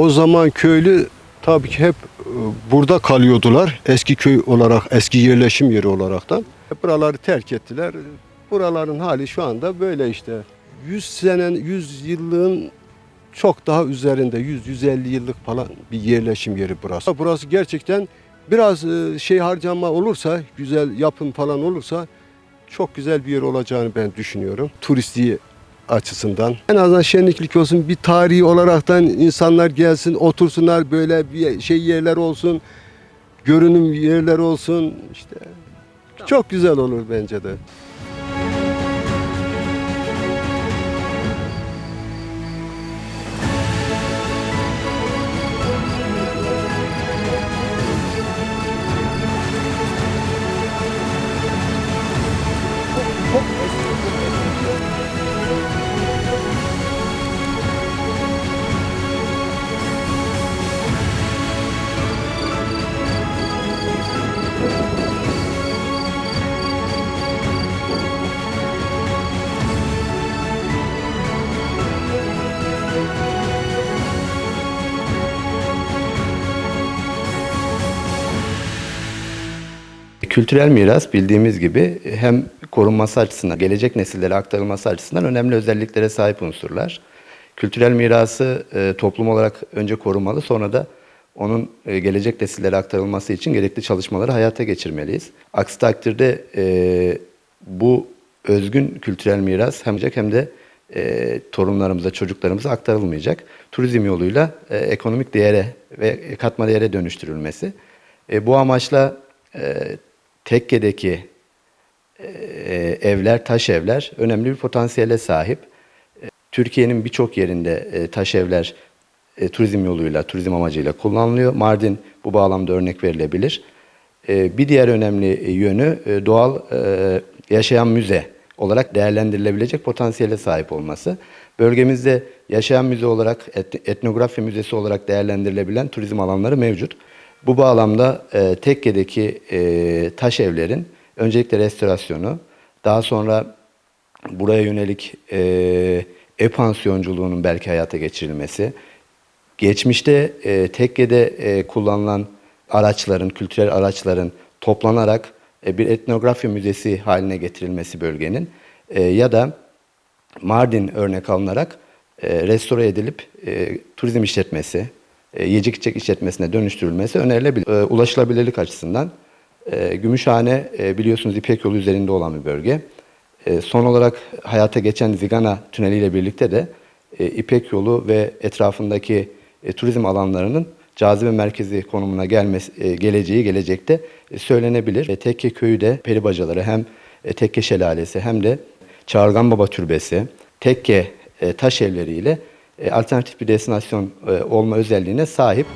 O zaman köylü tabii ki hep e, burada kalıyordular. Eski köy olarak, eski yerleşim yeri olaraktan. Buraları terk ettiler. Buraların hali şu anda böyle işte. 100 senen, 100 yıllığın çok daha üzerinde 100-150 yıllık falan bir yerleşim yeri burası. Burası gerçekten biraz e, şey harcama olursa, güzel yapım falan olursa çok güzel bir yer olacağını ben düşünüyorum. Turisti açısından. En azından şenliklik olsun, bir tarihi olaraktan insanlar gelsin, otursunlar böyle bir şey yerler olsun, görünüm yerler olsun işte. Çok güzel olur bence de. Kültürel miras bildiğimiz gibi hem korunması açısından, gelecek nesillere aktarılması açısından önemli özelliklere sahip unsurlar. Kültürel mirası e, toplum olarak önce korunmalı, sonra da onun e, gelecek nesillere aktarılması için gerekli çalışmaları hayata geçirmeliyiz. Aksi takdirde e, bu özgün kültürel miras hem hem de torunlarımıza, çocuklarımıza aktarılmayacak. Turizm yoluyla ekonomik değere ve katma değere dönüştürülmesi. Bu amaçla Tekke'deki e, evler, taş evler önemli bir potansiyele sahip. E, Türkiye'nin birçok yerinde e, taş evler e, turizm yoluyla, turizm amacıyla kullanılıyor. Mardin bu bağlamda örnek verilebilir. E, bir diğer önemli yönü e, doğal e, yaşayan müze olarak değerlendirilebilecek potansiyele sahip olması. Bölgemizde yaşayan müze olarak, et- etnografi müzesi olarak değerlendirilebilen turizm alanları mevcut. Bu bağlamda e, Tekke'deki e, taş evlerin öncelikle restorasyonu, daha sonra buraya yönelik e-pansiyonculuğunun belki hayata geçirilmesi, geçmişte e, Tekke'de e, kullanılan araçların, kültürel araçların toplanarak e, bir etnografi müzesi haline getirilmesi bölgenin e, ya da Mardin örnek alınarak e, restore edilip e, turizm işletmesi, yiyecek içecek işletmesine dönüştürülmesi önerilebilir. E, ulaşılabilirlik açısından e, Gümüşhane e, biliyorsunuz İpek yolu üzerinde olan bir bölge. E, son olarak hayata geçen Zigana Tüneli ile birlikte de e, İpek yolu ve etrafındaki e, turizm alanlarının cazibe merkezi konumuna gelmesi, e, geleceği gelecekte e, söylenebilir. E, Tekke köyü de peribacaları hem e, Tekke şelalesi hem de Çağırgan Baba Türbesi, Tekke e, taş evleriyle e, alternatif bir destinasyon e, olma özelliğine sahip.